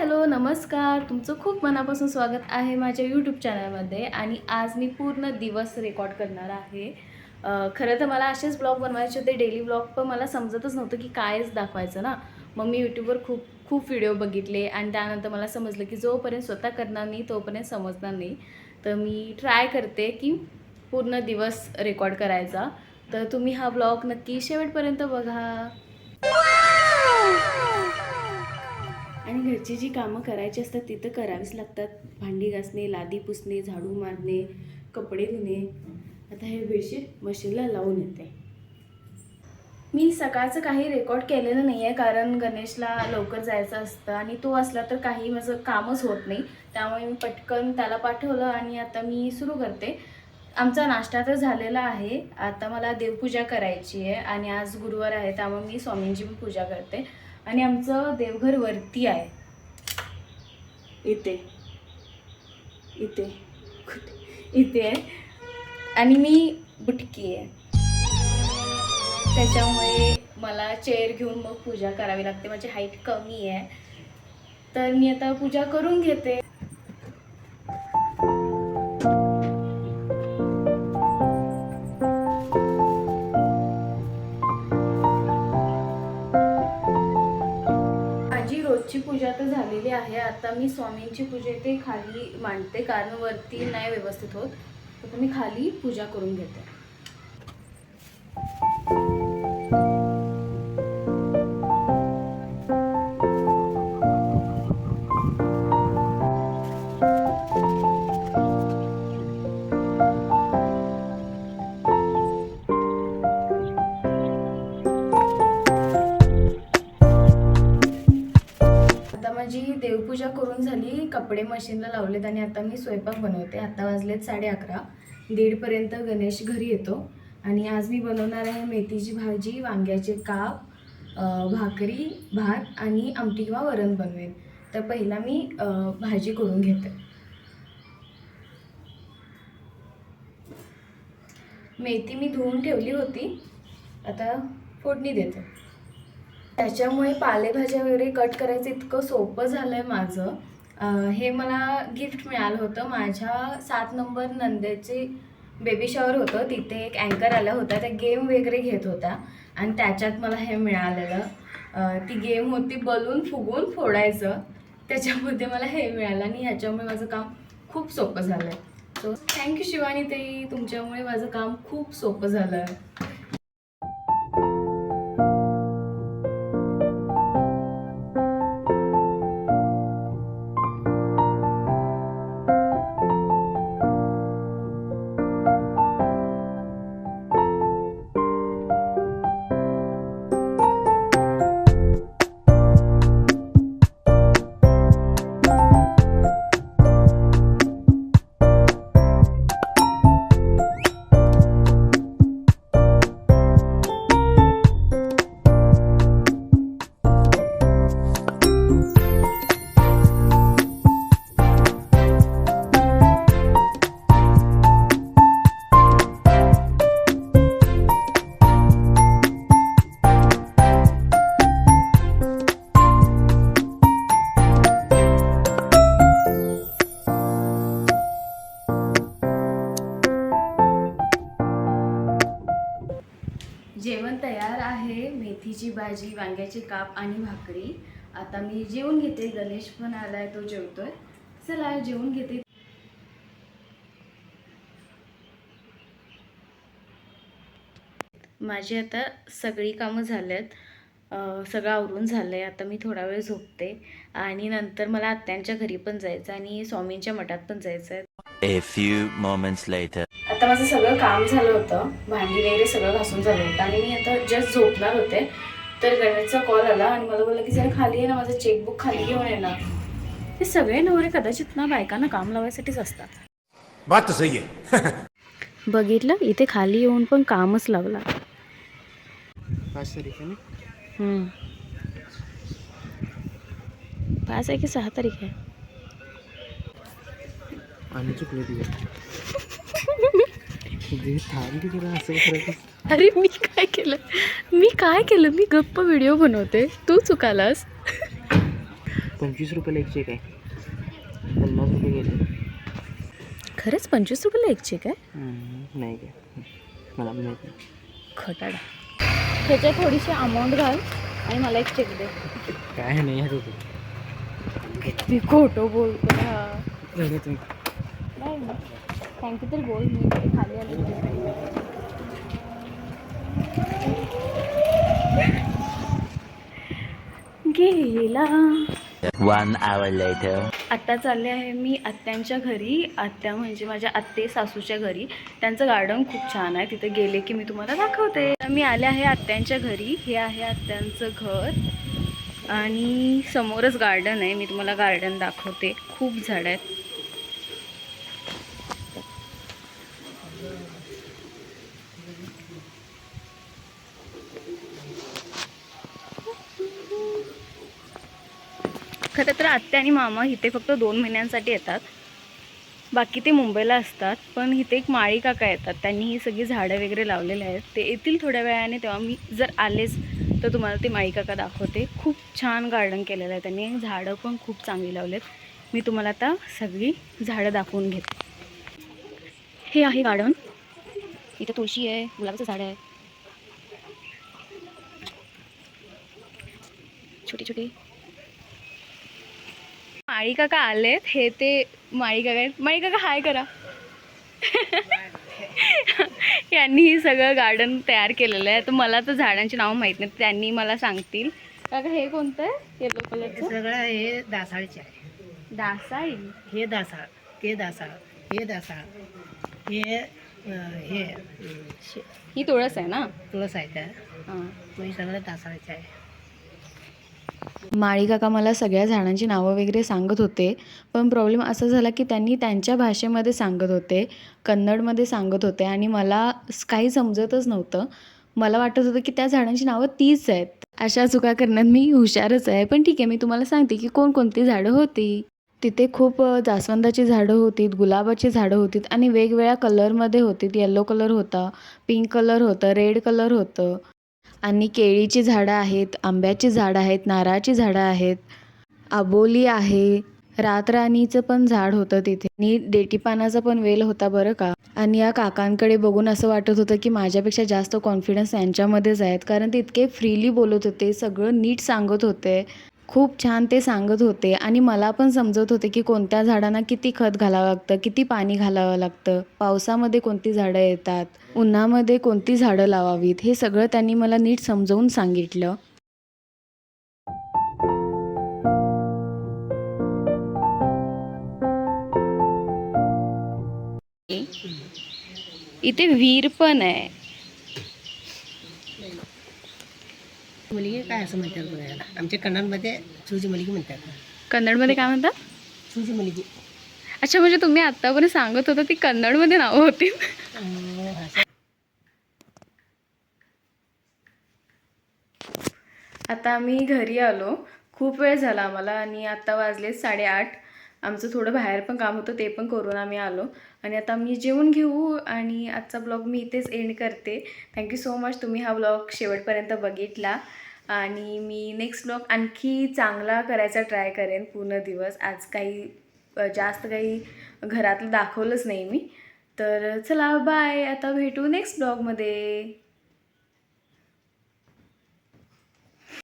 Hello नमस्कार. तुमचं खूप मनापासून स्वागत आहे माझ्या यूट्यूब चॅनलमध्ये आणि आज मी पूर्ण दिवस रेकॉर्ड करणार आहे. खरं तर मला असेच ब्लॉग बनवायचे होते डेली ब्लॉग पण मला समजतच नव्हतं की कायच दाखवायचं ना. मग मी यूट्यूबवर खूप खूप व्हिडिओ बघितले आणि त्यानंतर मला समजलं की जोपर्यंत स्वतः करणार नाही तोपर्यंत समजणार नाही. तर मी ट्राय करते की पूर्ण दिवस रेकॉर्ड करायचा. तर तुम्ही हा ब्लॉग नक्की शेवटपर्यंत बघा. आणि घरची जी कामं करायची असतात ती तर करावीच लागतात. भांडी घासणे लादी पुसणे झाडू मारणे कपडे धुणे. आता हे बेडशीट मशीनला लावून येते. मी सकाळचं काही रेकॉर्ड केलेलं नाही आहे कारण गणेशला लवकर जायचं असतं आणि तो असला तर काही माझं कामच होत नाही. त्यामुळे मी पटकन त्याला पाठवलं आणि आता मी सुरू करते. आमचा नाश्ता तर झालेला आहे. आता मला देवपूजा करायची आहे आणि आज गुरुवार आहे त्यामुळे मी स्वामींची पण पूजा करते. आणि आमचं देवघर वरती आहे. इथे. इथे. इथे आहे. आणि मी बुटकी आहे. त्याच्यामुळे मला चेअर घेऊन मग पूजा करावी लागते. माझी हाईट कमी आहे. तर मी आता पूजा करून घेते. आता मी स्वामींची पूजा ते खाली मांडते. कारण वरती नाही व्यवस्थित होत. तर मी खाली पूजा करून घेते. आता माझी देवपूजा करून झाली कपडे मशीनला लावलेत आणि आता मी स्वयंपाक बनवते. आता वाजलेत साडे अकरा. दीडपर्यंत गणेश घरी येतो. आणि आज मी बनवणार आहे मेथीची भाजी वांग्याचे काप भाकरी भात आणि आमटी किंवा वरण बनवेन. तर पहिला मी भाजी करून घेते. मेथी मी धुवून ठेवली होती. आता फोडणी देते. त्याच्यामुळे पालेभाज्या वगैरे कट करायचं इतकं सोपं झालं आहे माझं हे मला गिफ्ट मिळालं होतं. माझ्या सात नंबर नंद्याचे बेबी शॉवर होतं. तिथे एक अँकर आला होता. त्या गेम वगैरे घेत होत्या आणि त्याच्यात मला हे मिळालेलं. ती गेम होती बलून फुगून फोडायचं. त्याच्यामध्ये मला हे मिळालं आणि ह्याच्यामुळे माझं काम खूप सोपं झालं आहे सो थँक्यू शिवानी ताई. तुमच्यामुळे माझं काम खूप सोपं झालं आहे जेवण तयार आहे मेथीची भाजी वांग्याचे काप आणि भाकरी. आता मी जेवून घेते. गणेश पण आलाय तो जेवतोय. चला जेवून घेते. माझी आता सगळी कामं झाल्यात सगळं आवरून झालं आहे आता मी थोडा वेळ झोपते. आणि नंतर मला आत्यांच्या घरी पण जायचं आणि स्वामींच्या मठात पण जायचं आहे. आता माझं सगळं काम झालं होतं. भांडी वगैरे सगळं घासून झालं होतं. आणि मी आता जस्ट झोपणार होते. तर गणेशचा कॉल आला आणि मला बोलला की जरा खाली आहे ना माझं चेकबुक खाली घेऊन ये ना. हे सगळे नवरे कदाचित ना बायकांना काम लावायसाठीच असतात. बात सही है बघितलं? इथे खाली येऊन पण कामच लावला. पाच तारीख आहे ना? हम्म. पाच आहे की सहा तारीख आहे? आणि चुकलं तुझं जे थांब की जरा असं करायचं अरे मी काय केलं? मी काय केलं? मी गप्प व्हिडिओ बनवते. तू चुकालास. पंचवीस रुपयाला एक चेक आहे. पन्नास रुपये गेले. खरंच पंचवीस रुपयाला एक चेक आहे? नाही काय मला माहिती नाही. खटाडा. त्याच्यात थोडीशी अमाऊंट घाल आणि मला एक चेक दे. काय नाही आहे किती खोटं बोलतो हा. नाही. थँक्यू तर बोल मी इकडे खाली आले. गेला. One hour later. आत्ता चालले आहे मी आत्यांच्या घरी. आत्या म्हणजे माझ्या आत्ते सासूच्या घरी. त्यांचं गार्डन खूप छान आहे. तिथे गेले की मी तुम्हाला दाखवते. मी आले आहे आत्यांच्या घरी. हे आहे आत्यांचं घर. आणि समोरच गार्डन आहे. मी तुम्हाला गार्डन दाखवते. खूप झाडं आहेत. खरं तर आत्या आणि मामा इथे फक्त दोन महिन्यांसाठी येतात. बाकी ते मुंबईला असतात पण इथे एक माळी काका येतात. त्यांनी ही सगळी झाडं वगैरे लावलेली आहेत. ते येतील थोड्या वेळाने तेव्हा मी जर आलेच तर तुम्हाला ते माळी काका दाखवते. खूप छान गार्डन केलेलं आहे त्यांनी. झाडं पण खूप चांगली लावलेत. मी तुम्हाला आता सगळी झाडं दाखवून घेते. हे आहे गार्डन इथं तुळशी आहे गुलाबाचं झाड आहे. छोटी छोटी. माळी काका आलेत हे ते माळी काका आहेत. माळी काका हाय करा. यांनी ही सगळं गार्डन तयार केलेलं आहे. तर मला तर झाडांची नावं माहीत नाही त्यांनी मला सांगतील. काका हे कोणतं आहे? येलो कलरचं सगळं हे दासाळीचे आहे. दासाई हे दासाळ ते दासाळ हे दासाळ हे हे शे- ही तुळस आहे ना? तुळस आहे त्या हां. मग हे सगळं दासाळीचे आहे. माळी काका मला सगळ्या झाडांची नावं वगैरे सांगत होते पण प्रॉब्लेम असा झाला की त्यांनी त्यांच्या भाषेमध्ये सांगत होते कन्नडमध्ये सांगत होते आणि मला स- काही समजतच नव्हतं. मला वाटत होतं की त्या झाडांची नावं तीच आहेत. अशा चुका करण्यात मी हुशारच आहे पण ठीक आहे मी तुम्हाला सांगते की कोणकोणती झाडं होती. तिथे खूप जास्वंदाची झाडं होती गुलाबाची झाडं होती आणि वेगवेगळ्या कलरमध्ये होती येल्लो कलर होता पिंक कलर होतं रेड कलर होतं. आणि केळीची झाडं आहेत आंब्याची झाडं आहेत नारळाची झाडं आहेत. आबोली आहे. रातराणीचं पण झाड होतं तिथे. आणि देटीपानाचा पण वेल होता बरं का? आणि या काकांकडे बघून असं वाटत होतं की माझ्यापेक्षा जास्त कॉन्फिडन्स यांच्यामध्येच आहेत. कारण ते इतके फ्रीली बोलत होते सगळं नीट सांगत होते. खूप छान ते सांगत होते आणि मला पण समजत होते की कोणत्या झाडांना किती खत घालावं लागतं किती पाणी घालावं लागतं पावसामध्ये कोणती झाडं येतात उन्हामध्ये कोणती झाडं लावावीत हे सगळं त्यांनी मला नीट समजवून सांगितलं. इथे विहीर पण आहे. मुलगी काय असं म्हणतात बघायला? आमच्या कन्नडमध्ये सुजी मुलगी म्हणतात. कन्नडमध्ये काय म्हणतात सुजी मुलगी. अच्छा म्हणजे तुम्ही आत्तापर्यंत सांगत होता ती कन्नडमध्ये नावं होती. आता आम्ही घरी आलो. खूप वेळ झाला आम्हाला आणि आत्ता वाजले साडेआठ. आमचं थोडं बाहेर पण काम होतं ते पण करून आम्ही आलो. आणि आता मी जेवून घेऊ आणि आजचा ब्लॉग मी इथेच एंड करते. थँक्यू सो मच तुम्ही हा ब्लॉग शेवटपर्यंत बघितला. आणि मी नेक्स्ट ब्लॉग आणखी चांगला करायचा ट्राय करेन पूर्ण दिवस. आज काही जास्त काही घरातलं दाखवलंच नाही मी. तर चला बाय आता भेटू नेक्स्ट ब्लॉगमध्ये